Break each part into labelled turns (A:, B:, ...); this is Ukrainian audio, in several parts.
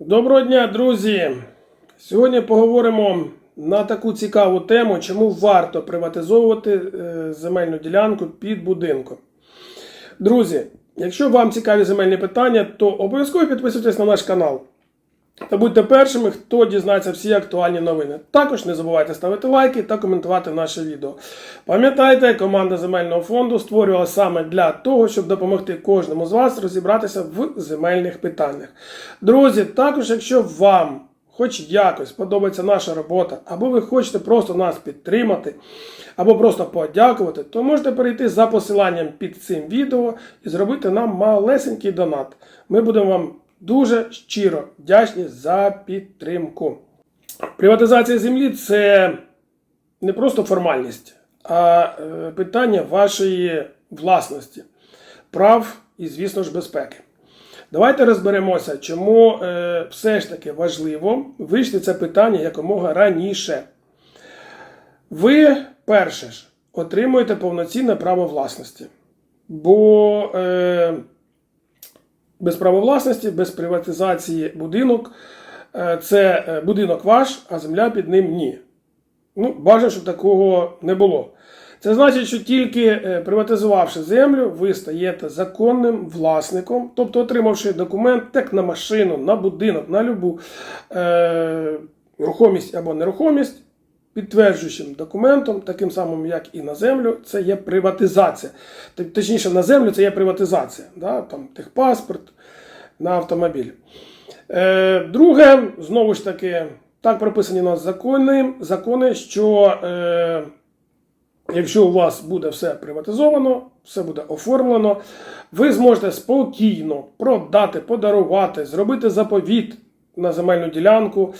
A: Доброго дня, друзі! Сьогодні поговоримо на таку цікаву тему, чому варто приватизовувати е, земельну ділянку під будинком. Друзі, якщо вам цікаві земельні питання, то обов'язково підписуйтесь на наш канал. Та будьте першими, хто дізнається всі актуальні новини. Також не забувайте ставити лайки та коментувати наше відео. Пам'ятайте, команда земельного фонду створювалася саме для того, щоб допомогти кожному з вас розібратися в земельних питаннях. Друзі, також, якщо вам хоч якось подобається наша робота, або ви хочете просто нас підтримати, або просто подякувати, то можете перейти за посиланням під цим відео і зробити нам малесенький донат. Ми будемо вам дуже щиро вдячні за підтримку. Приватизація землі це не просто формальність, а е, питання вашої власності, прав і, звісно ж, безпеки. Давайте розберемося, чому е, все ж таки важливо вирішити це питання якомога раніше. Ви, перше ж, отримуєте повноцінне право власності. Бо е, без права власності, без приватизації будинок е, це е, будинок ваш, а земля під ним ні. Ну, бажано, щоб такого не було. Це значить, що тільки е, приватизувавши землю, ви стаєте законним власником, тобто отримавши документ як на машину, на будинок, на любу е, рухомість або нерухомість, підтверджуючим документом, таким самим, як і на землю, це є приватизація. Точніше, на землю це є приватизація, да? там, техпаспорт на автомобіль. Е, друге, знову ж таки, так прописані у нас закони, закони що. Е, Якщо у вас буде все приватизовано, все буде оформлено, ви зможете спокійно продати, подарувати, зробити заповіт на земельну ділянку,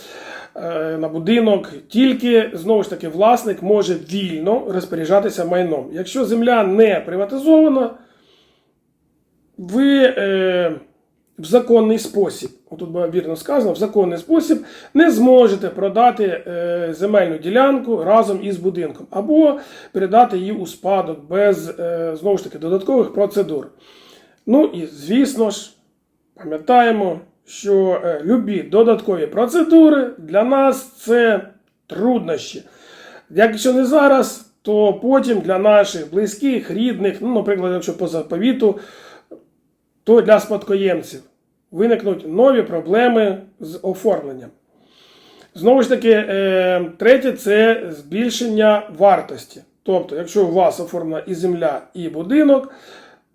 A: на будинок. Тільки знову ж таки власник може вільно розпоряджатися майном. Якщо земля не приватизована, ви е, в законний спосіб, тут було вірно сказано, в законний спосіб не зможете продати е, земельну ділянку разом із будинком, або передати її у спадок без е, знову ж таки додаткових процедур. Ну і звісно ж, пам'ятаємо, що е, любі додаткові процедури для нас це труднощі. Якщо не зараз, то потім для наших близьких, рідних, ну, наприклад, якщо по заповіту, то для спадкоємців виникнуть нові проблеми з оформленням. Знову ж таки, е, третє це збільшення вартості. Тобто, якщо у вас оформлена і земля, і будинок,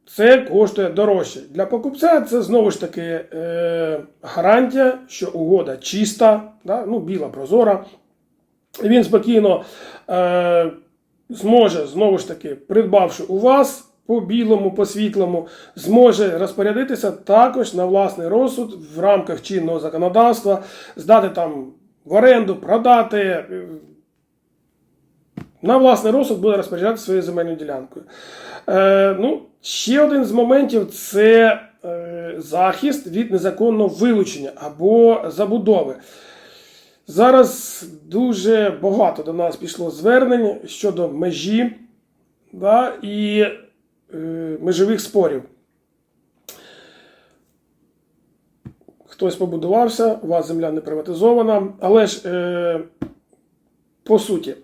A: це коштує дорожче. Для покупця це знову ж таки е, гарантія, що угода чиста, да? ну, біла, прозора. Він спокійно е, зможе, знову ж таки, придбавши у вас по білому, по світлому, зможе розпорядитися також на власний розсуд в рамках чинного законодавства, здати там в оренду, продати. На власний розсуд буде розпоряджатися своєю земельною ділянкою. Е, ну, ще один з моментів це е, захист від незаконного вилучення або забудови. Зараз дуже багато до нас пішло звернень щодо межі да, і е, межових спорів. Хтось побудувався, у вас земля не приватизована, але ж е, по суті,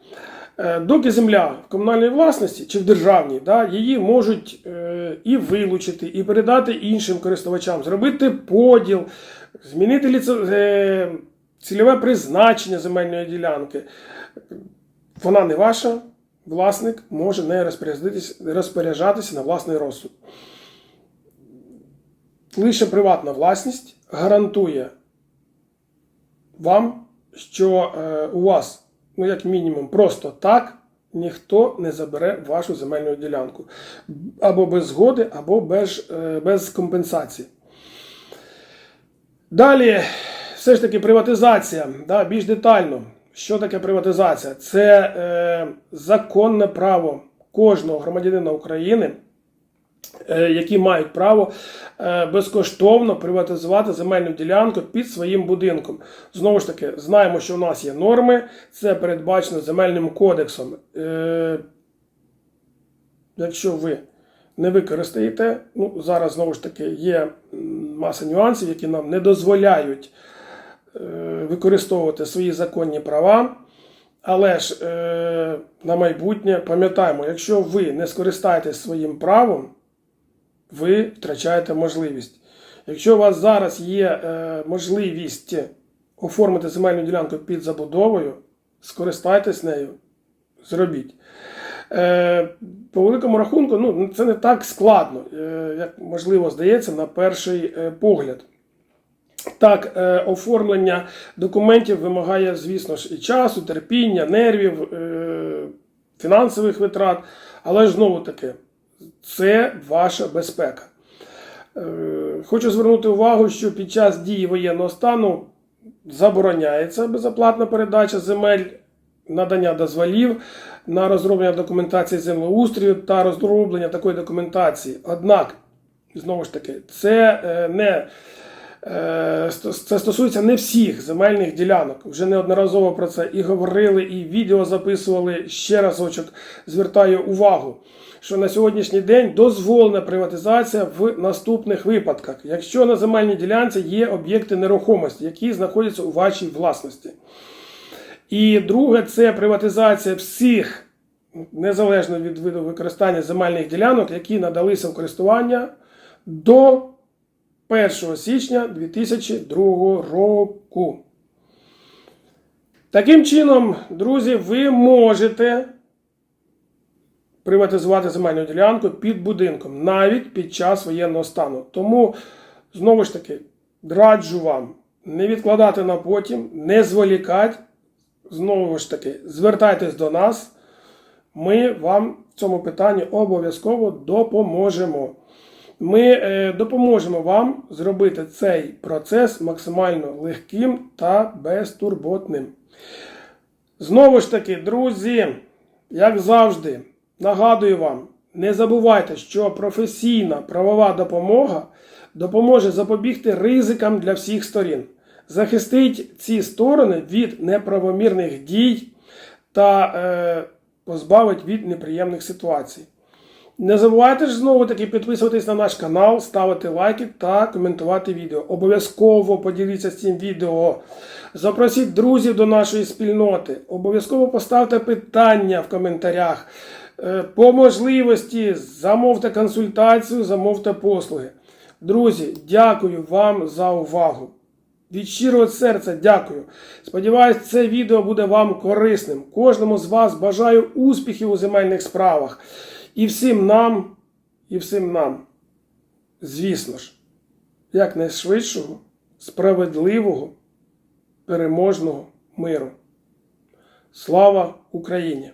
A: доки земля в комунальній власності чи в державній, да, її можуть е, і вилучити, і передати іншим користувачам, зробити поділ, змінити ліце, е, цільове призначення земельної ділянки. Вона не ваша, власник може не розпоряджатися, розпоряджатися на власний розсуд. Лише приватна власність гарантує вам, що е, у вас, ну як мінімум, просто так ніхто не забере вашу земельну ділянку. Або без згоди, або без, е, без компенсації. Далі, все ж таки, приватизація. Да, більш детально. Що таке приватизація? Це е, законне право кожного громадянина України, які мають право е, безкоштовно приватизувати земельну ділянку під своїм будинком. Знову ж таки, знаємо, що в нас є норми, це передбачено земельним кодексом. Е, якщо ви не використаєте, ну зараз знову ж таки є маса нюансів, які нам не дозволяють е, використовувати свої законні права. Але ж е, на майбутнє пам'ятаємо, якщо ви не скористаєтесь своїм правом, ви втрачаєте можливість. Якщо у вас зараз є е, можливість оформити земельну ділянку під забудовою, скористайтесь нею, зробіть. Е, по великому рахунку, ну, це не так складно, е, як можливо здається на перший погляд. Так, оформлення документів вимагає, звісно ж, і часу, терпіння, нервів, фінансових витрат. Але ж знову таки, це ваша безпека. Е, хочу звернути увагу, що під час дії воєнного стану забороняється безоплатна передача земель, надання дозволів на розроблення документації землеустрою та розроблення такої документації. Однак, знову ж таки, це е, не Це стосується не всіх земельних ділянок. Вже неодноразово про це і говорили, і відео записували. Ще разочок звертаю увагу, що на сьогоднішній день дозволена приватизація в наступних випадках, якщо на земельній ділянці є об'єкти нерухомості, які знаходяться у вашій власності. І друге, це приватизація всіх, незалежно від виду використання земельних ділянок, які надалися в користування до 1 січня 2002 року. Таким чином, друзі, ви можете приватизувати земельну ділянку під будинком навіть під час воєнного стану. Тому, знову ж таки, раджу вам не відкладати на потім, не зволікати. Знову ж таки, звертайтесь до нас. Ми вам в цьому питанні обов'язково допоможемо. Ми е, допоможемо вам зробити цей процес максимально легким та безтурботним. Знову ж таки, друзі, як завжди, нагадую вам, не забувайте, що професійна правова допомога допоможе запобігти ризикам для всіх сторін, захистить ці сторони від неправомірних дій та е, позбавить від неприємних ситуацій. Не забувайте ж знову таки підписуватись на наш канал, ставити лайки та коментувати відео. Обов'язково поділіться з цим відео. Запросіть друзів до нашої спільноти. Обов'язково поставте питання в коментарях. Е, По можливості замовте консультацію, замовте послуги. Друзі, дякую вам за увагу. Від щирого серця дякую. Сподіваюсь, це відео буде вам корисним. Кожному з вас бажаю успіхів у земельних справах. І всім нам, і всім нам, звісно ж, якнайшвидшого, справедливого, переможного миру. Слава Україні!